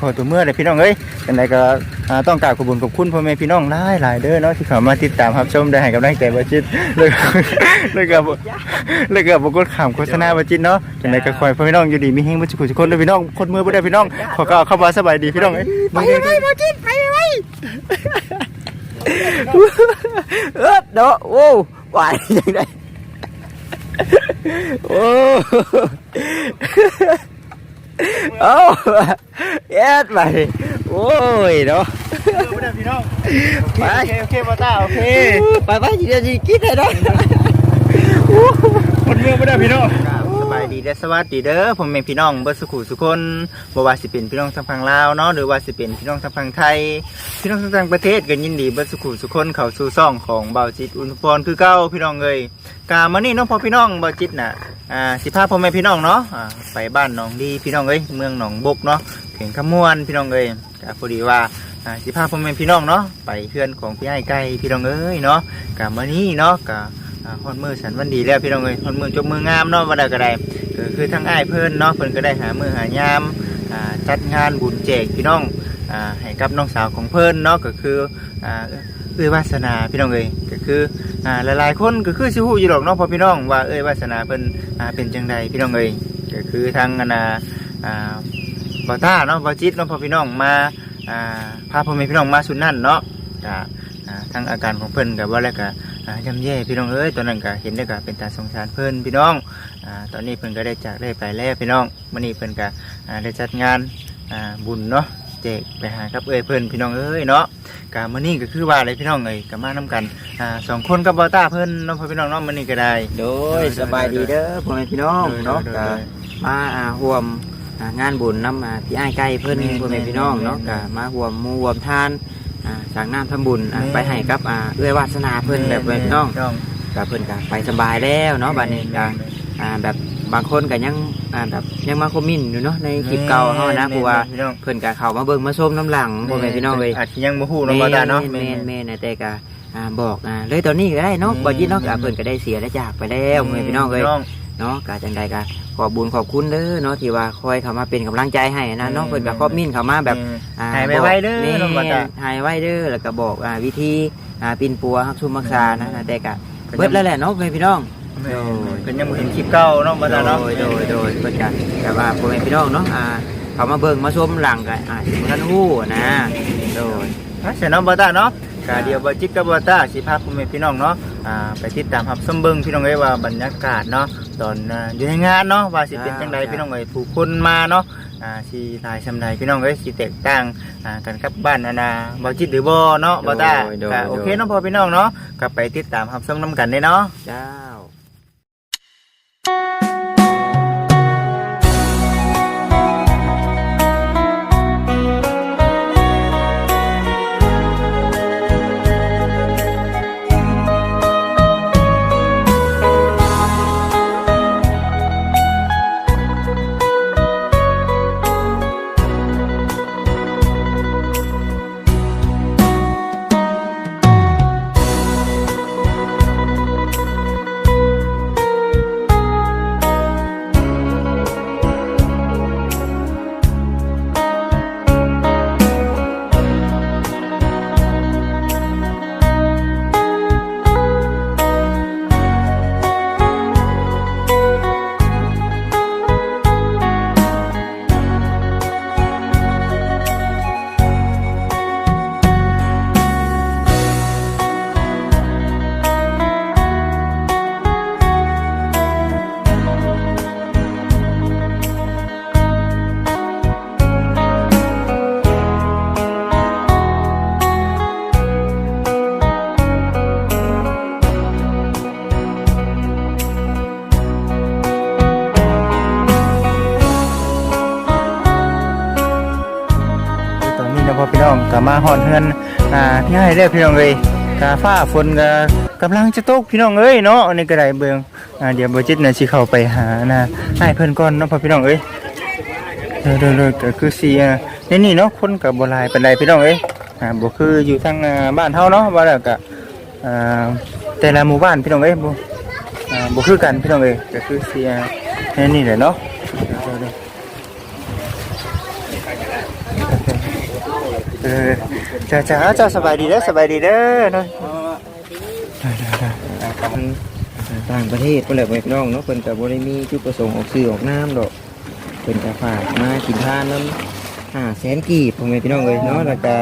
ขอตัวเมื่อเลยพี่น้องเอ้ยเป็นไรก็อ่าต้องกราบขอบคุญขอบคุณพ่อแม่พี่น้องหลายหลายๆเด้อเนาะที่เข้ามาติดตามรับชมได้ให้กำลังใจบ่จิตเลยเลยกับเลยกับบ่กดข้ามโฆษณาบ่จิตเนาะจังไดก็คอยพ่อพี่น้องอยู่ดีมีแฮงบ่สุขทุกคนเด้อพี่น้องคนมือบ่ได้พี่น้องขอก็เข้ามาสบายดีพี่น้องเอ้ยไปไปบ่จิตไปไปเออเนาะโอ้หวานยังไงโอ้ เอาเอ็ดไปโอ้ยเนาะบ่ได้พี่น้องโอเคโอเคบ่ตาโอเคไปไปเดี๋ยวจะกินได้เนาะคนเมืองบ่ได้พี่น้องสบายดีและสวัสดีเด้อผมเป็นพี่น้องเบิดสุขุสุคนบ่ว่าสิเป็นพี่น้องทางฝั่งลาวเนาะหรือว่าสิเป็นพี่น้องทางฝั่งไทย พี่น้องทางต่างประเทศก็ยินดีเบิดสุขุสุคนเข้าสู่ซ่องของเบาจิตอุณพรคือเก่าพี่น้องเอ้ย กามื้อนี้น้องพ่อพี่น้องบาจิตน่ะอ่าสิพาพ่อแม่พี่น้องเนาะอ่าไปบ้านหนองดีพี่น้องเอ้ยเมืองหนองบกเนาะเข่งขมวนพี่น้องเอ้ยก็พอดีว่าอ่าสิพาพ่อแม่พี่น้องเนาะไปเพื่อนของพี่ไอ้ไก่พี่น้องเอ้ยเนาะกามื้อนี้เนาะกาฮอนมือสันวันดีแล้วพี่น้องเอ้ยฮอนมือจบมืองามเนาะวันใดก็ได้ก็คือทั้งอ้ายเพิ่อนเนาะเพิ่นก็ได้หามือหายามอ่าจัดงานบุญแจกพี่น้องอ่าให้กับน้องสาวของเพิ่อนเนาะก็คืออ่า เอ้ยวาสนาพี่น้องเอ้ยก็คืออ่าหลายๆคนก็คือสิฮู้อยู่ดอกเนาะพอพี่น้องว่าเอ้ยวาสนาเพิ่นอ่าเป็นจังใดพี่น้องเอ้ยก็คือทางอนน่ะอ่าบ่ต้าเนาะบ่จิตเนาะพอพี่น้องมาอ่าพาพ่อแม่พี่น้องมาสุนั่นเนาะก็อ่าทางอาการของเพิ่นก็ว่าแล้วก็อ่าย่ำแย่พี่น้องเอ้ยตอนนั้นก็เห็นได้ก็เป็นตาสงสารเพิ่นพี่น้องอ่าตอนนี้เพิ่นก็ได้จากได้ไปแล้วพี่น้องมื้อนี้เพิ่นก็อ่าได้จัดงานอ่าบุญเนาะ แจกไปหากับเอ้ยเพิ่นพี่น้องเอ้ยเนาะกะมื้อนี้ก็คือว่าอะไรพี่น้องเอ้ยก็มานํกันอ่าสองคนกับบอต้าเพิ่นเนาะพ่อพี่น้องเนาะมื้อนี้ก็ได้โดยสบายดีเด้อพ่อแม่พี่น้องเนาะโดยก็โดยมาอ่าร่วมอ่างานบุญน้ำอ่าพี่อ้ายไก่เพิ่นแม่นพ่อแม่พี่น้องเนาะแม่นก็มาร่วมหมู่ร่วมทานอ่าสั่งน้ำทำบุญอ่าแม่นไปให้กับอ่าเอื้อยวาสนาเพิ่นแบบพ่อแม่พี่น้องน้องก็เพิ่นก็ไปสบายแล้วเนาะบัดนี้ก็ อ่าแบบบางคนก็ยังอ่าแบบยังมาคอมเมินต์อยู่เนาะในคลิปเก่าเฮานะเพราะว่าพี่น้องเพิ่นก็เข้ามาเบิ่งมาชมน้ำหลังพ่อแม่พี่น้องเลยอาจสิยังบ่ฮู้เนาะบอต้าเนาะแม่นแม่นแม่นแต่ก็อ่าบอกอ่าเลยตอนนี้ก็ได้เนาะแม่นบ่ยินเนาะก็เพิ่นก็ได้เสียและจากไปแล้วพ่อแม่พี่น้องเลยน้องเนาะก็จังใดก็ขอบุญขอบคุณเด้อเนาะที่ว่าคอยเข้ามาเป็นกำลังใจให้นะเนาะเพิ่นก็คอมเมินต์เข้ามาแบบอ่หายไปไวเด้อแม่น้องบอต้าหายไว้เด้อแล้วก็บอกอ่าวิธีอ่าปินปัวฮักซุมรักษานะนะแต่ก็เบิดแล้วแหละเนาะพ่อแม่พี่น้อง แม่นเพิ่นยังบ่เห็นคลิปเก่าเนาะบอต้าเนาะโดยโดยโดยเพิ่นก็แต่ว่าพ่อแม่พี่น้องเนาะอ่าเขามาเบิ่งมาชมหลังก็อ่าสิบ่ทันฮู้นะโดย อะเสียน้องบอต้าเนาะกาเดียวบอจิกกับบอต้าสิพาคุณแม่พี่น้องเนาะอ่าไปติดตามรับชมเบิ่งพี่น้องเอ้ยว่าบรรยากาศเนาะตอนอ่าอยู่ในงานเนาะว่าสิเป็นจังไดพี่น้องเอ้ยผู้คนมาเนาะอ่าสิหลายซำใดพี่น้องเอ้ยสิแตกต่างอ่ากันกับบ้านนานาบอจิตหรือบ่เนาะบอต้าโดยโดย ก็โอเคเนาะพ่อพี่น้องเนาะก็ไปติดตามรับชมนํกันเด้เนาะเจ้า ก็มาฮอดเฮือนอ่าพี่ให้เด้อพี่น้องเอ้ยกาฟ้าฝนก็กำลังจะตกพี่น้องเอ้ยเนาะอันนี้ก็ได้เบิ่งอ่าเดี๋ยวบ่จิตน่ะสิเข้าไปหานะให้เพิ่นก่อนเนาะพ่อพี่น้องเอ้ยเด้อเด้อเด้อก็คือสีอ่าในนี่เนาะคนกับโบหลายปานใดพี่น้องเอ้ยอ่าบ่คืออยู่ทางบ้านเฮาเนาะว่าแล้วก็อ่าแต่ละหมู่บ้านพี่น้องเอ้ยบ่อ่าบ่คือกันพี่น้องเอ้ยก็คือสีอ่าในนี่แหละเนาะเด้อเด้อ เออจ้าจ้าเจ้าสบายดีเด้อสบายดีเด้อเนาะต่างประเทศเพิ่นแหละพี่น้องเนาะเพิ่นก็บ่ได้มีจุดประสงค์ออกซื้อออกน้ำดอกเพิ่นก็ฝากมากินทานนำ5แสนกีบพ่อแม่พี่น้องเอ้ยเนาะแล้วก็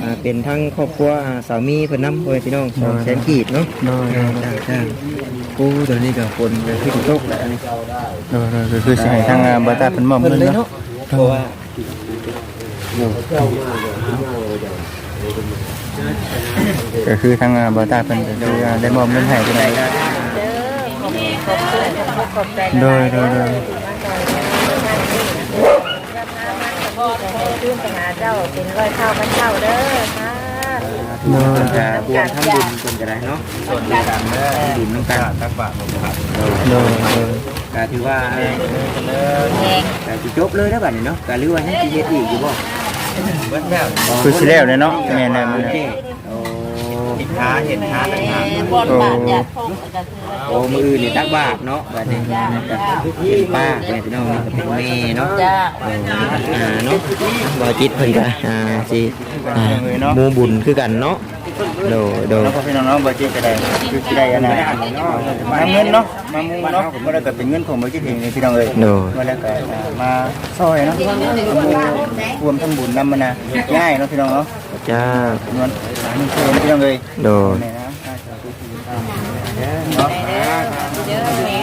อ่าเป็นทั้งครอบครัวอ่าสามีเพิ่นนำพ่อแม่พี่น้อง2แสนกีบเนาะโดยโดยจ้าจ้ากูเดี๋ยวนี้ก็คนก็ขึ้นตกแล้วอันนี้โดยโดยก็คือสิให้ทางอ่าบ่ตาเพิ่นมอบเพิ่นเงินเลยเนาะเนาะเพราะว่า ก็คือทางอ่าบ่ตาเพิ่นก็คืออ่าได้มอบเงินให้เพิ่นให้เด้อขอบคุณขอบคุณขอบใจโดยโดยโดยขึ้นไปหาเจ้าเป็นร้อยเท่าพันเท่าเด้อค่ะโดยจะบวมทำบุญเพิ่นก็ได้เนาะส่วนเดียวกันเด้อบุญนำกันตักบาตรบ่ครับโดยโดยก็ถือว่าแยงก็สิจบเลยแล้วบัดนี้เนาะก็หรือว่ายังสิเฮ็ดอีกอยู่บ่ เบิดแล้วคือสิแล้วเลยเนาะแม่นแล้วแม่นแล้วโอ้เห็นขาเห็นขาต่างหากบนบาทยาพงก็คือโอ้มือนี่ตักบาปเนาะบัดนี้เป็นป้าแม่พี่น้องนี่ก็เป็นแม่เนาะจ้าอ่าเนาะบ่จิตเพิ่นก็อ่าสิอ่าหมู่บุญคือกันเนาะ โดโด แล้วก็พี่น้องๆบ่จิตก็ได้คือสิได้อันน่ะมาเงินเนาะมามุงเนาะบ่ได้ก็เป็นเงินของบ่จิตเองนี่พี่น้องเอ้ยโดมาแล้วก็อ่ามาซอยเนาะรวมทำบุญนำมันนะง่ายเนาะพี่น้องเนาะจ้าจำนวนสามหมื่นเพี่น้องเลยโดนี่นะเนาะเด้อเด้อแม่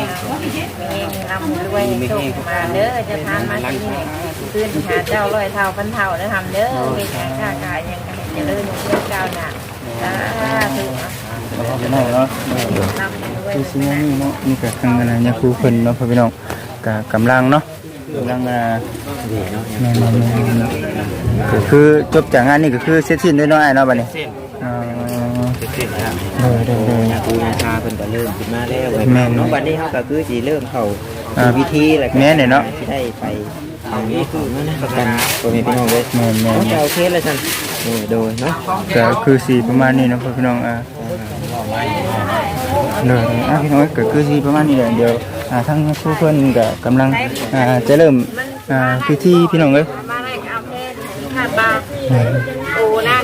เองนำด้วยส่งมาเด้อจะทานมาที่นี่ขึ้นหาเจ้าร้อยเท่าพันเท่าเด้อทำเด้อเฮ็ดหยังค้าขายหยังก็ให้เจริญรุ่งเรืองก้าวหน้าสาธุ พี่น้องเนาะนำด้วยคือสิ่งนี้เนาะนี่ก็ทางอะไรเนี่ยครูเพิ่นเนาะพี่น้องก็กำลังเนาะกำลังอ่าดีเนาะแม่นๆก็คือจบจากงานนี่ก็คือเสร็จสิ้นด้วยเนาะไอ้เนาะบัดนี้อ๋อเสร็จแล้วเออเด้อยาปูยาชาเพิ่นก็เริ่มขึ้นมาแล้วเว้ยแม่นเนาะบัดนี้เฮาก็คือสิเริ่มเข้าอ่าสู่วิธีแล้วก็แม่นเนี่ยเนาะ สิได้ไปเอานี่คือนั่นนะประกันบ่แม่นพี่น้องเด้แม่นเนาะๆจะเอาเคสแล้วซั่น โดยโดยเนาะก็คือสีประมาณนี้เนาะพี่น้องอ่าเด้อๆอะพี่น้องก็คือสีประมาณนี้แหละเดี๋ยวอ่าทางครูเพิ่นก็กำลังอ่าจะเริ่มอ่าพิธีพี่น้องเอ้ยมาให้เอาเพศขาดบาโอ้นั่น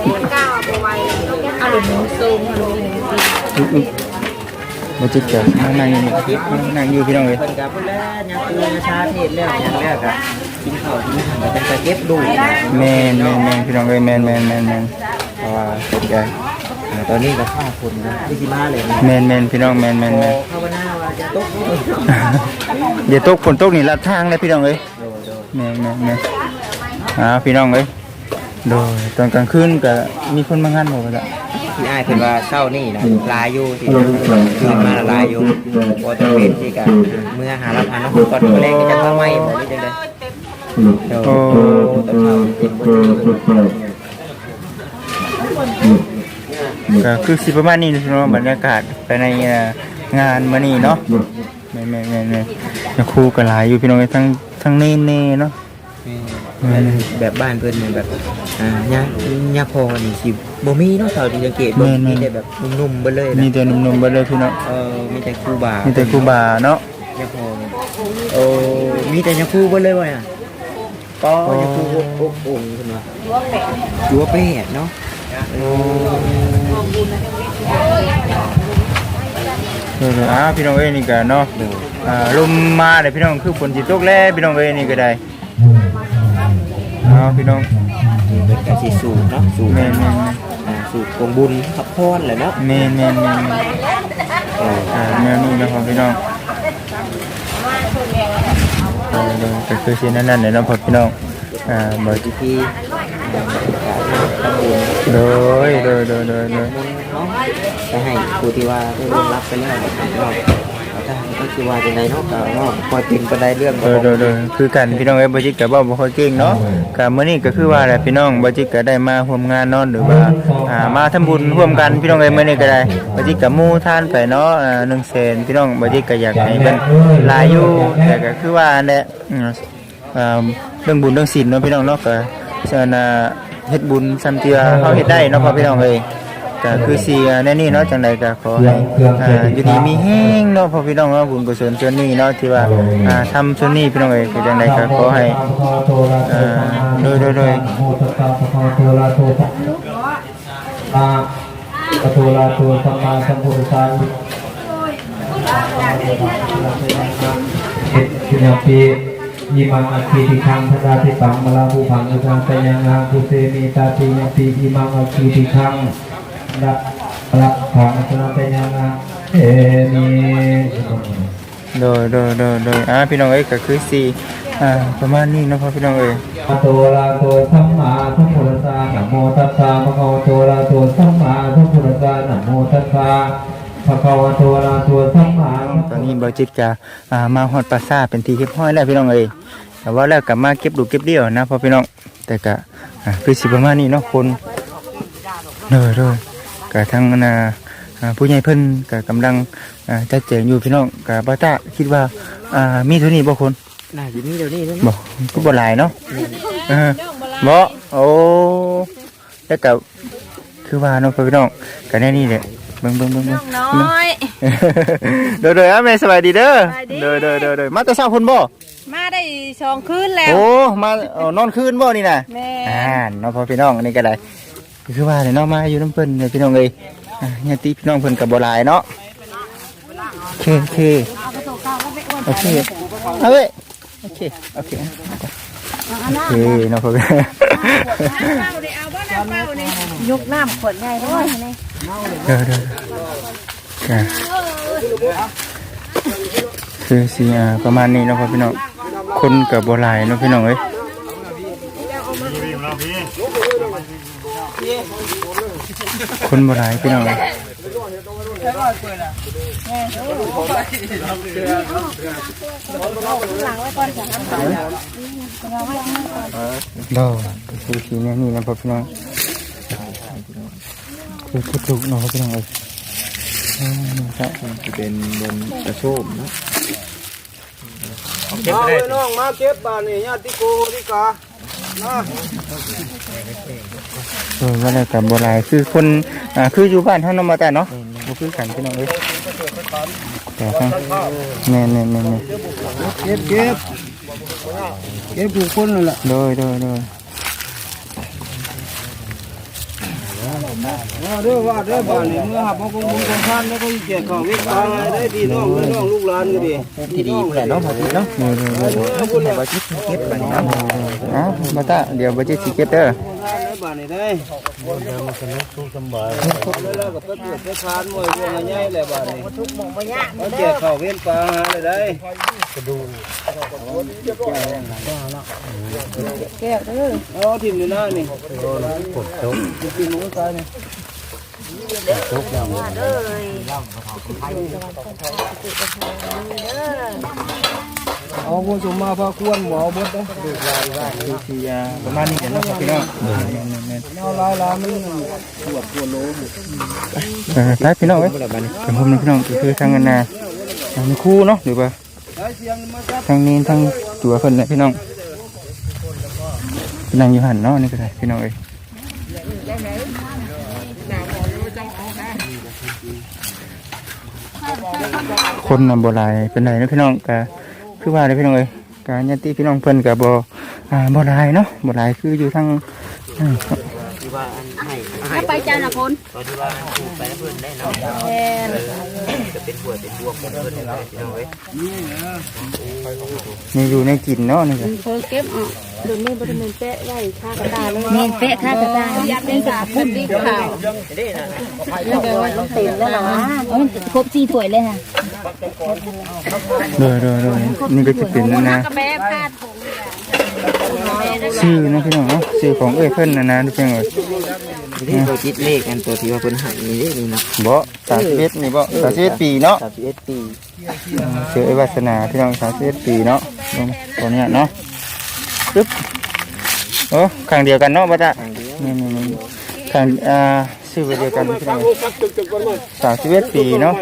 โอ้ก้าวเอาไว้เอาหลุมซูมหลุมอุ๊ยอุ๊ย บ่จิตจะนั่งนั่งอยู่นี่นั่งอยู่พี่น้องเอ้ยเพิ่นก็เพิ่นแล้วยาปูยาชาเทศแล้วหยังแล้วก็กินข้าวกินอาหารก็จะเก็บดูนะแม่นแม่นแม่นพี่น้องเอ้ยแม่นแม่นแม่นแม่นเพราะว่าเฮ็ดได้อ่าตอนนี้ก็ฟ้าฝนนะที่สิมาเลยนะแม่นแม่นพี่น้องแม่นแม่นแม่น ภาวนาว่าจะตกนี่เดี๋ยวตกฝนตกนี่ลัดทางเลยพี่น้องเอ้ยแม่นแม่นแม่นอ่าพี่น้องเอ้ย โดยตอนกลางคืนก็มีคนมางานบ่ว่าล่ะที่อ้ายเพิ่นว่าเช้านี่นะลายอยู่ที่คืนมาละลายอยู่บ่จะเป็นที่กันเมื่อหารับอันเนาะก่อนมื้อแรกก็จะมาใหม่บ่ได้จังได๋โอ้โอ้ตอนเช้าเป็นบ่ก็คือสิประมาณนี้พี่น้องบรรยากาศภายในอ่างานมื้อนี้เนาะแม่นแม่นแม่นแม่นแล้วครูก็หลายอยู่พี่น้องเอ้ยทั้งทั้งเน่ๆเนาะ แม่นแบบบ้านเพิ่นนี่แบบอ่าญาญาพ่อนี่สิบ่มีเนาะเท่าที่สังเกตบ่มีแต่แบบนุ่มๆเบิดเลยมีนะแต่หนุ่มๆเบิดเลยพี่น้องเออมีแต่ครูบามีแต่ครูบาเนาะ ญาพ่อนี่โอ้มีแต่ญาครูเบิดเลยว่ะเนี่ยก็ญาครูอบอบองค์ขึ้นมาร่วงแหลกอยู่ว่าเป็ดเนาะโอ้เออๆอ่าพี่น้องเอ้ยนี่ก็เนาะ เดี๋ยวอ่าลมมาเด้พี่น้องคือฝนสิตกแล้วพี่น้องเอ้ยนี่ก็ได้ เอาพี่น้องเป็นการสิสูบเนาะสูบแม่นอ่าสูบกงบุญขับพรแหละเนาะๆแม่นแม่นแม่นเอออ่าแนวนี้นะครับพี่น้องเออเดี๋ยวก็คือสินั่นๆเลยเนาะพ่อพี่น้องอ่าบ่พิธีทำบุญโดยโดยโดยโดยโดย เนาะไปให้ผู้ที่ว่าได้ร่วมรับไปแล้วเนาะเอาถ้า ก็คือว่าจังไดเนาะก็เนาะคอยเป็นไปได้เรื่องโดยโดยโดยคือกันพี่น้องเอ้ยบ่จิตก็บ่บ่ค่อยเก่งเนาะก็มื้อนี้ก็คือว่าแหละพี่น้องบ่จิตก็ได้มาร่วมงานเนาะหรือว่าอ่ามาทำบุญร่วมกันพี่น้องเอ้ยมื้อนี้ก็ได้บ่จิตก็หมู่ทานไปเนาะอ่า100,000พี่น้องบ่จิตก็อยากให้เพิ่นหลายอยู่แต่ก็คือว่าแหละอ่าเรื่องบุญเรื่องศีลเนาะพี่น้องเนาะก็เชิญอ่าเฮ็ดบุญซ้ํเทื่อเฮาเฮ็ดได้เนาะพ่อพี่น้องเอ้ย ก็คือเสียแน่นี่เนาะจังใดก็ขอให้อ่าอยู่ดีมีแห้งเนาะพ่อพี่น้องเนาะบุญกุศลส่วนนี้เนาะที่ว่าอ่าทำส่วนนี้พี่น้องเอ้ยคือจังใดก็ขอให้อ่าโดยโดยโดยโมตัสสะภะคะวะโตอะระหะโตสัมมาปะโตอะระหะโตสัมมาสัมพุทธัสสะสิญญปียิมังอัคคีติคังพระราธิปังมลาภูพังอุทังสยังงาภูเสมีตาติยังปียิมังอัคคีติคัง ระระขังอุทังสยังงาเอมีโดยโดยโดยโดยอ่าพี่น้องเอ้ยก็คือสี่อ่าประมาณนี้เนาะพ่อพี่น้องเอ้ยอะโตอะระหะโตสัมมาสัมพุทธัสสะนะโมตัสสะภะคะวะโตอะระหะโตสัมมาสัมพุทธัสสะนะโมตัสสะภะคะวะโตอะระหะโตสัมมาสัมพุทธัสสะตอนนี้บอจิตกาอ่ามาฮอดปราสาทเป็นที่เรียบร้อยแล้วพี่น้องเอ้ยแต่ว่าแล้วกลับมาเก็บดูเก็บเดี่ยวนะพ่อพี่น้องแต่ก็อ่าคือสิประมาณนี้เนาะคนเด้อเด้อ ก็ทั้งนาอ่าผู้ใหญ่เพิ่นก็กำลังอ่าจัดแจงอยู่พี่น้องก็บ่ตาคิดว่าอ่ามีเท่านี้บ่คนน่าอยู่นี่เดี๋ยวนี้แล้วบ่ก็บ่หลายเนาะเออบ่โอ้แล้วก็คือว่าเนาะพ่อพี่น้องก็แน่นี่แหละเบิ่งเบิ่งเบิ่งเบิ่งน้อยเด้อเด้ออะแม่สบายดีเด้อเด้อเด้อเด้อเด้อมาแต่เช้าพุ่นบ่มาได้สองคืนแล้วโอ้มาเอานอนคืนบ่นี่นะแม่อ่าน้องพ่อพี่น้องอันนี้ก็ได้ คือว่าเนี่ยน้องมาอยู่น้ำเพิ่นเนี่ยพี่น้องเอ้ยอ่าญาติพี่น้องเพิ่นกับบ่หลายเนาะโอเคโอเคโอเคเอาเว้ยโอเคโอเคโอเคน้องพ่อพี่ยกน้ำขวดใหญ่ด้วยนี่เด้อเด้ออ่าคือสิอ่าประมาณนี้เนาะพ่อพี่น้องคนกับบ่หลายเนาะพี่น้องเอ้ย คนโบราณพี่น้องบ่คือทีนี้นี่นะพ่อพี่น้องคือคือถูกเนาะพ่อพี่น้องเอ้ยอืมครับจะเป็นบนกระโชมนะมาเว้ยน้องมาเก็บบานนี่ญาติโกติกามา เออว่าแล้วกับโบราณคือคนอ่าคืออยู่บ้านเฮาเนาะมาแต่เนาะบ่คือกันพี่น้องเอ้ยแต่ทั้งแม่นๆๆเก็บเก็บเก็บผู้คนนั่นแหละๆโดยโดยโดย มา เด้อว่าเด้อบ้านนี่เมื่อหับมงคงบุญคงท่านแล้วก็แจกข้าวเวกตาได้พี่น้องพี่น้องลูกหลานก็ดีที่ดีแหละเนาะพอดีเนาะโดยโดยโดยเอาบุญแล้วบ่จิตเก็บไปเนาะอ๋อมาตาเดี๋ยวบ่จิสิเก็บเด้อ บานนี่ได้บุญเดิมมันสนุกทุกสบายแล้วก็ต้นเดือดต้นทานมวยพวกใหญ่แหละบานนี่ทุกหมองบ่ยากเขาแจกข้าวเวกปลาหาเลยได้แก้วเด้อเอาทิมอยู่หน้านี่กดจบกินหมูตายนี่มาเด้อ เอาผสมมาพาควรหมอบดนะคือสิอ่าประมาณนี้เดี๋ยวเนาะพี่น้องเอาลายลามันปวดปวดโลๆเออไปพี่น้องเอ้ยกับผมนี่พี่น้องคือทางนน่ะทางครูเนาะหรือว่าได้เสียงมาจับทางนี้ทางตัวเพิ่นเนี่ยพี่น้องนั่งอยู่หันเนาะนี่ก็ได้พี่น้องเอ้ยคนน่ะบ่หลายเป็นไรเนาะพี่น้องก็ คือว่าเลยพี่น้องเอ้ยการญาติพี่น้องเพิ่นก็บ่อ่าบ่หลายเนาะบ่หลายคืออยู่ทางอ่า ถ้าไปจานะคนตอนที่ว่าถูกไปเพิ่นได้เนาะแทนจะเป็นบวชเป็นบวกเป็นเพิ่นได้พี่น้องเอ้ยนี่อยู่ในกินเนาะนี่ก็เพิ่งเก็บออกเดี๋ยวนี้บริเวณเป๊ะไว้ค่ากระตาเลยเมนเป๊ะค่ากระตายัดเป็นสาพุ่นดีข่าวแล้วก็ต้องเต็มแล้วเหรอครบสี่ถ้วยเลยค่ะเด้อเด้อเด้อนี่ก็จะเป็นนะนะกระแบะพาด ชื่อนะพี่น้องเนาะชื่อของเอ้ยเพิ่นนะนะทุกอย่างเลยที่เราคิดเลขกันตัวที่ว่าเพิ่นให้นี่เด้นี่เนาะบ่สามสิบเอ็ดนี่บ่สามสิบเอ็ดปีเนาะ31ปีชื่อไอ้วาสนาพี่น้องสามสิบเอ็ดปีเนาะลงตัวเนี้ยเนาะปึ๊บโอ้ข้างเดียวกันเนาะบ่ตาทางเดียวนี่นี่นี่ข้างอ่าชื่อเดียวกันพี่น้องสามสิบเอ็ดปีเนาะ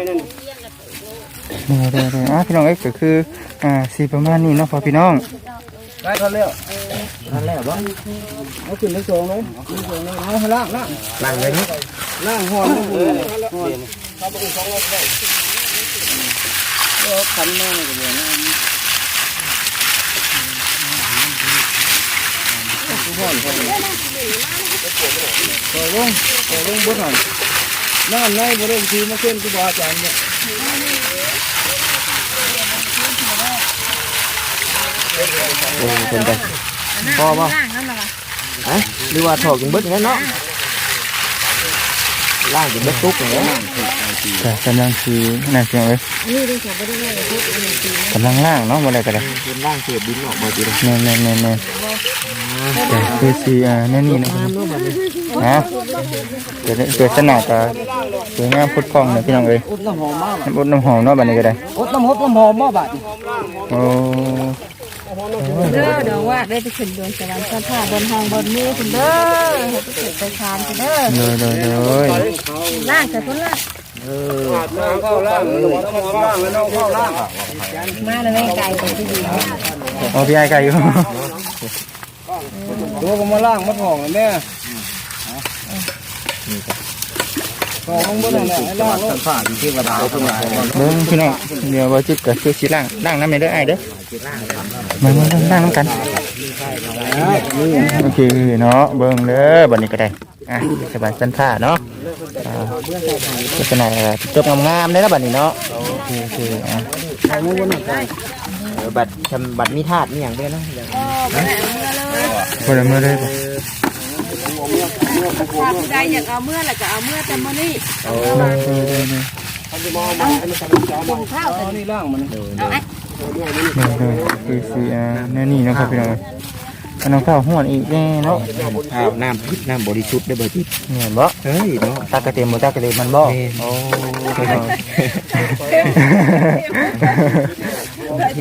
เด้อเด้อเด้ออะพี่น้องเอ้ยก็คืออ่าสีประมาณนี้เนาะพอพี่น้อง ได้เขาแล้วนั่นแหละบ่เอาขึ้นทั้งสองเลยทั้งสองเลยเอาให้ล่างล่างล่างเลยนี่ล่างหอนหอนหอนเอาขันมาเลยก็เดี๋ยวนะหอนหอนต่อลงต่อลงบนหอนน้ำในบริเวณที่มาเส้นกูบาอาจารย์เนี่ย โอ้เพิ่นไปพอบ่ล่างนั่นแหละวะฮะหรือว่าถอกจังเบิดงั้นเนาะล่างจังเบิดตุกอย่างเงี้ยแต่กำลังคือน่าเสียงเลยนี่ได้จะไม่ได้เลยทุกอันนี้ตีกำลังล่างเนาะบ่ได้ก็ได้เป็นล่างเศษดินออกบ่ติเด้แม่นแม่นแม่นแม่นแต่คือสิอ่าแน่นี่นะฮะเกิดเกิดสนาก็สวยงามพุดพองนะพี่น้องเอ้ยอุดน้ำหอมมากน้ำอุดน้ำหอมเนาะบัดนี้ก็ได้อุดน้ำหอมน้ำหอมมากบัดโอ้ เด้อเดี๋ยวว่าได้ไปขึ้นดวงสวรรค์ผ้าบนห้องบนมือคุณเด้อให้ไปขึ้นไปทานคุณเด้อเลยเลยเลยล่างแต่พุ่นล่างเข้าล่างน้ำหอมล่างแล้วน้องเข้าล่างมาแล้วแม่ไก่ไปที่ดีโอ้พี่ไอ้ไก่อยู่ตัวก็มาล่างมาถ่องข้างบนนั่นแหละให้ล่างลงฝ่าที่ว่าดาวขึ้นมาเบิ่งพี่น้องเดี๋ยวว่าจิตก็คือสิล่างล่างน้ำในเด้ไอ้เด้อ มามามาล่างน้ำกันโอเคเนาะเบิ่งเด้อบัดนี้ก็ได้อะสบายสันท่าเนาะอ่าโฆษณาจบงามๆเลยนะบัดนี้เนาะโอเคโอเคอะเออบัตรทำบัตรมีธาตุมีอย่างเด้อเนาะบ่ได้เมื่อเลยบ่ถ้าผู้ใดอยากเอาเมื่อแล้วก็เอาเมื่อแต่มื้อนี้โอ้เออเออเออเออกินข้าวกันนี่ล่างมันเอาไอ้เออ คือสิอ่าแน่นี่เนาะครับพี่น้องอันน้องข้าวห้วนอีกแน่เนาะข้าวน้ำพิษน้ำบริสุทธิ์ได้บ่จิตเนี่ยบ่เฮ้ยเนาะตากระเทียมบ่ตากระเทียมมันบ่โอ้พี่น้อง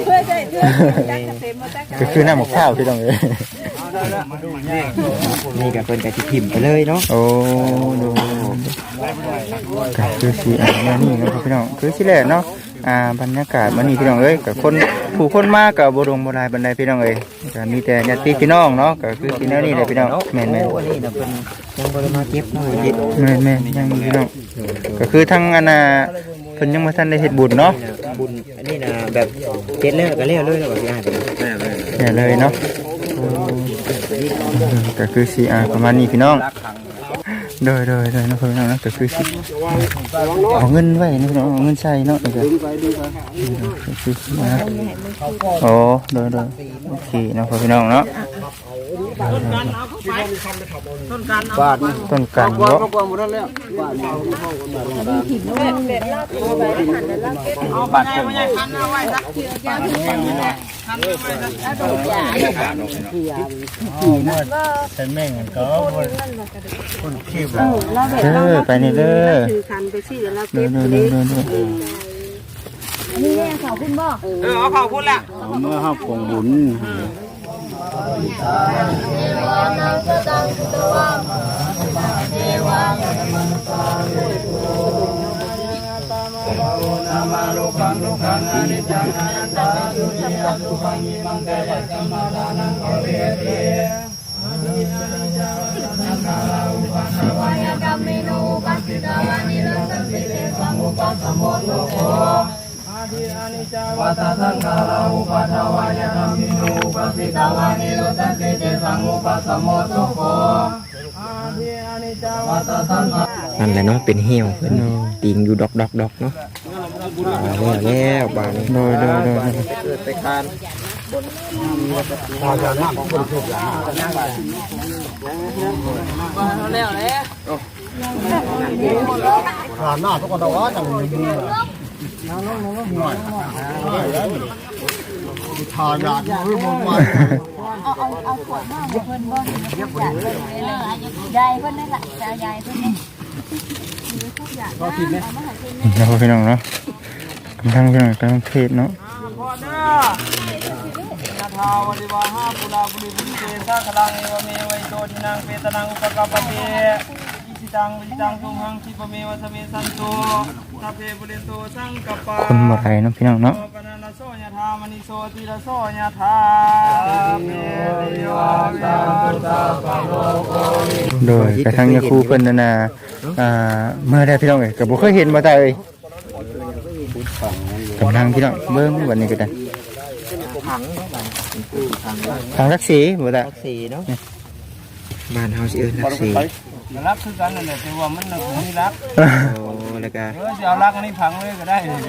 เพื่อได้เพื่อจักเต็มมาจักก็คือน้ำหมกข้าวพี่น้องเอ้ยนี่ก็เพิ่นก็สิพิมพ์ไปเลยเนาะโอ้ดูก็คือสิอ่าแนวนี่เนาะครับพี่น้องคือสิแหละเนาะ อ่าบรรยากาศมันนี่พี่น้องเอ้ยกับคนผู้คนมากกับบ่ดงบ่หลายบันไดพี่น้องเอ้ยก็มีแต่ญาติพี่น้องเนาะก็คือสิแนวนี้แหละพี่น้องแม่นโอ้อันนี้น่ะเพิ่นยังบ่ได้มาเก็บเนาะจิตๆแม่นแม่นยังมีพี่น้องก็คือทั้งอันน่ะเพิ่นยังบ่ทันได้เฮ็ดบุญเนาะบุญอันนี้น่ะแบบเฮ็ดแล้วก็แล้วเลยแล้วก็สิอ่านเนี่ยเลยเนาะโอ้ก็คือสิอ่าประมาณนี้พี่น้อง โดยโดยโดยนาะพี่น้องนาะก็คือสิเอาเงินไว้นี่พี่น้องเอาเงินใส่เนาะแล้วก็คือนะโอ้โดยโดยโอเคนาะพ่อพี่น้องเนาะบาทต้นกันกวางเนาะมากวางหมดแล้วบาทนี่เป็นแม่งก็คนขี้บ่เออไปนี่เด้อคือ วนามาลูปังลูปังานิจังานันตาสุญญาตุปังยิมังเตยะกัมมาลานังโอเรเตอานิจจังสังขาราอุปันวายกรรมินอุปัสสิตาวานิรันติเตสังอุปัสสมโนโวัตสังขาราอุปัฏวายกรรมินอุปัสสิตาวานิโรตันติเตสังอุปัสสมโนโค นั่นแหละเนาะเป็นเหี่ยวเพิ่นติงอยู่ดอกดอกดอกเนาะมาแล้วแล้วบาดนี้โดยโดยโดยเกิดไปการยายเพิ่นนั่นแหละจะยายเพิ่นนี่เนาะพี่น้องเนาะกำลังพี่น้องกำลังเทศเนาะนาทาวดิวาหาปุราปุริปุริเตสาคลังเอวเมวัยโตทินังเปตนังอุปกปปะเตอิสิตังวิตังตุงหังคิปะเมวะสเมสันโตทาเพบุเรนโตสังกปาคนบ่ไรเนาะพี่น้องเนาะปนานาโซยธามณิโซติระโซยธา โดยกระทั่งยาคูเพิ่นนั่นน่ะอ่าเมื่อได้พี่น้องเอ้ยก็บ่เคยเห็นบ่ตาเอ้ยกำลังพี่น้องเบิ่งวันนี้ก็ได้ถังเนาะบ้านเป็นตู้ถังไว้ทางรักสีบ่ตารักสีเนาะบ้านเฮาสิเอิ้นรักสีรักคือกันนั่นแหละแต่ว่ามันน่ะบ่มีรักโอ้แล้วก็เออสิเอารักอันนี้พังเลยก็ได้เลย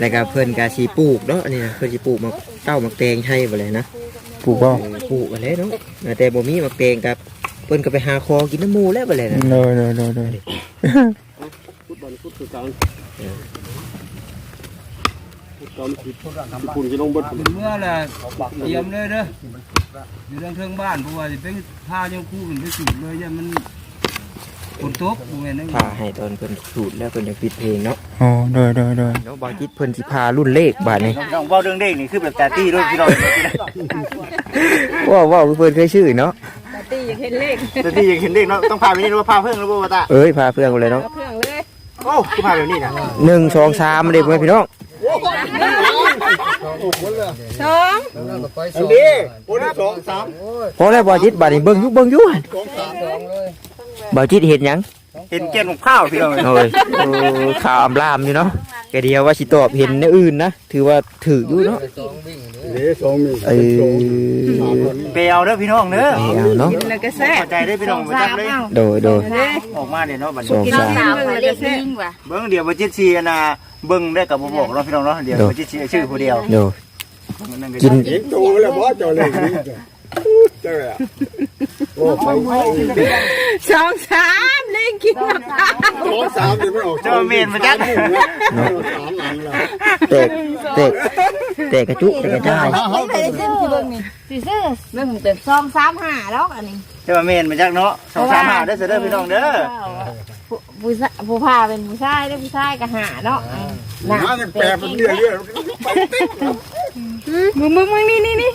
แล้วก็เพิ่นก็สิปลูกเนาะอันนี้นะเพิ่นสิปลูกมะเต้ามะแตงให้บ่เลยนะปลูกบ่เออปลูกกันเลยเนาะแต่บ่มีมะแตงกับ เพิ่นก็ไปหาคอกินน้ำหมูแล้วบ่เลยนะโดยโดยโดยโดยเมื่อแหละเตรียมเลยเด้ออยู่ทางเทิงบ้านเพราะว่าสิเป็นผ้ายังคู่มันไปสูดเลยอย่ามันฝนตกบ่แม่นพาให้ตอนเพิ่นสูตรแล้วเพิ่นจะปิดเพลงเนาะโอ้โดยโดยโดยเนาะบางจิตเพิ่นสิพารุ่นเลขบาดนี้น้องเว้าเรื่องเด็กนี่คือแบบตาตี้ด้วยพี่น้องว้าวว้าวเพิ่นเคยชื่อเนาะ ตีอยากเห็นเลขตาตี้ยังเห็นเด็กเนาะต้องพาไปนี่หรือว่าพาเพิ่งหรือว่าตาเอ้ยพาเพื่อนกันเลยเนาะเครื่องเลยโอ้คือพาแบบนี้นะหนึ่งสองสามเด็กไว้พี่น้องสองอันนี้โอ้ยสองสามพอแล้วบางจิตบาดนี้เบิ่งอยู่เบิ่งอยู่บางจิตเห็นหยังเห็นแก่นของข้าวพี่น้องโอ้ยโอ้ข่าวอำลามอยู่เนาะแกเดียวว่าสิตอบเห็นในอื่นนะถือว่าถืออยู่เนาะเออไปเอาเด้อพี่น้องเด้อเอาเนาะแล้วก็แซ่เข้าใจได้อพี่น้องมาจับเลยโดยโดยออกมาเดี๋ยวเนาะบัดสองนี้สามสามเลขยิงว่ะเบิ่งเดี๋ยวบัจิตซีอันน่ะเบิ่งได้กับบ่บอกเนาะพี่น้องเนาะเดี๋ยวบัจิตซีชื่อผู้เดียวโดยนั่นกินสองสามเลขกินน้ำตาเจ้าเมนมาจักเตกเตกเตกกระจุกเตกกระจายไม่ได้ขึ้นที่เบิ่งนี่สิซื้อเบิ่งเต็มสองสามห้าแล้วอันนี้เจ้าเมนมาจักเนาะสองสามห้าเด้อเสยเด้อพี่น้องเด้อผู้ผู้ชายผู้พาเป็นผู้ชายได้ผู้ชายก็หาเนาะหนาแปลเป็นเรื่อยๆมึงมึงมึงนี่นี่นี่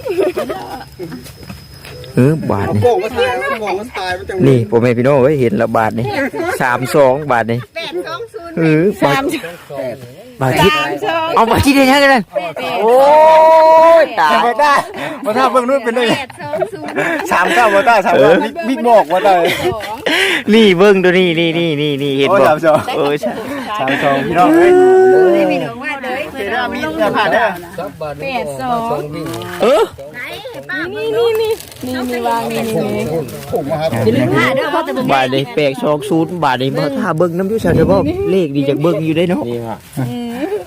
เออบาทนี่นี่ผมให้พี่น้องเอ้ยเห็นและบาทนี่สามสองบาทนี่แปดสองศูนย์เออบาทบาททิศสามสองเอาบาททิศได้ยังไงกันโอ้ยตายบ่ได้บ่ถ้าเบิ่งนู่นเป็นได้แปดสองศูนย์สามเก้าบ่ได้สามเก้าบิ๊กบอกบ่ได้นี่เบิ้งตัวนี้นี่นี่นี่นี่เห็นโอ้ยบ่สามสองเออใช่สามสองพี่น้องเอ้ยได้ไปดูว่าเลยเด้อมีเสื้อผ้าเด้อแปดสองเออนี่นี่นี่นี่ มีวางนี่นี่นี่อย่าลืมหาเด้อเพราะจะเป็นบาทนี่แปลกชองซูนบาทนี่บ่ถ้าเบิ้งน้ำอยุ่ชาเฉพาะเลขดีจากเบิ้งอยู่ได้เนาะ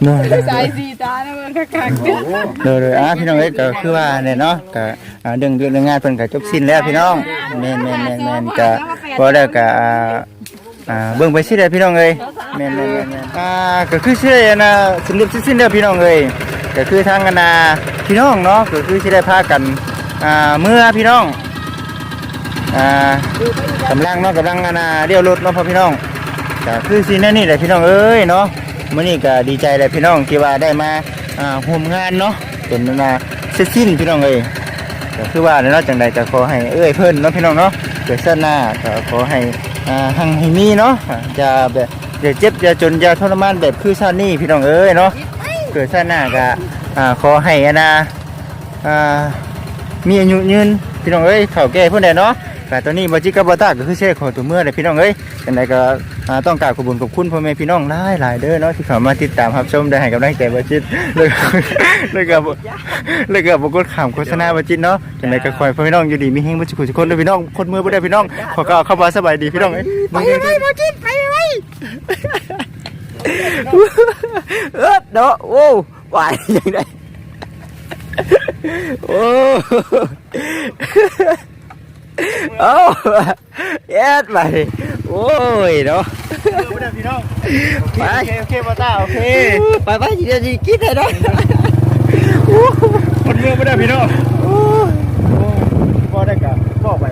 เด้อสายสีตานะมันคักๆเด้อเด้อเด้ออะพี่น้องเอ้ยก็คือว่าเนี่ยเนาะก็อ่าเรื่องเรื่องงานเพิ่นก็จบสิ้นแล้วพี่น้องแม่นแม่นแม่นแม่นก็พอแล้วก็อ่าอ่าเบิ่งไปสิได้อพี่น้องเอ้ยแม่นแม่นแม่นแม่นอ่าก็คือสิได้อันน่ะสรุปสิ้นแล้วพี่น้องเอ้ยก็คือทางอันน่ะพี่น้องเนาะก็คือสิได้พากัน อ่าเมื่อพี่น้องอ่ากำลังเนาะกำลังนน่ะเลี้ยวรถเนาะพ่อพี่น้องก็คือสิแน่นี่แหละพี่น้องเอ้ยเนาะเมื้อนี้ก็ดีใจเลยพี่น้องที่ว่าได้มาอ่าร่วมงานเนาะเป็นนน่ะเสร็จสิ้นพี่น้องเอ้ยก็คือว่าเนาะจังใดก็ขอให้เอ้ยเพิ่นเนาะพี่น้องเนาะเกิดเส้นหน้าก็ขอให้อ่าหังให้มีเนาะอย่าแบบอย่าเจ็บอย่าจนอย่าทรมานแบบคือชาตินี้พี่น้องเอ้ยเนาะเกิดเส้นหน้าก็อ่าขอให้อนะอ่า มีอายุยืนพี่น้องเอ้ยเข้าแก่เพิ่นได้เนาะแต่ตอนนี้บ่จิกกับบ่ตาก็คือเช่ขอตัวเมื่อเลยพี่น้องเอ้ยจังใดก็อ่าต้องกราบขอบคุญขอบคุณพ่อแม่พี่น้องหลายหลายๆเด้อเนาะที่เข้ามาติดตามรับชมได้ให้กำลังใจบ่จิตเลยเลยก็บ่เลยก็บ่กดข้ามโฆษณาบ่จิตเนาะจังไดก็คอยพ่อพี่น้องอยู่ดีมีแฮงบ่สุขสุขคนเด้อพี่น้องคนมือบ่ได้พี่น้องขอก็เข้ามาสบายดีพี่น้องเอ้ยไปไว้บ่จิตไปไว้เออเนาะโอ้ไหวยังไง โอ้เอาเอ็ดไปโอ้ยเนาะบ่ได้พี่น้องไปโอเคโอเคบ่ตาโอเคไปไปทีเดียวทีกินเลยเนาะคนมือบ่ได้พี่น้องโอ้บ่ได้ก็บอกไป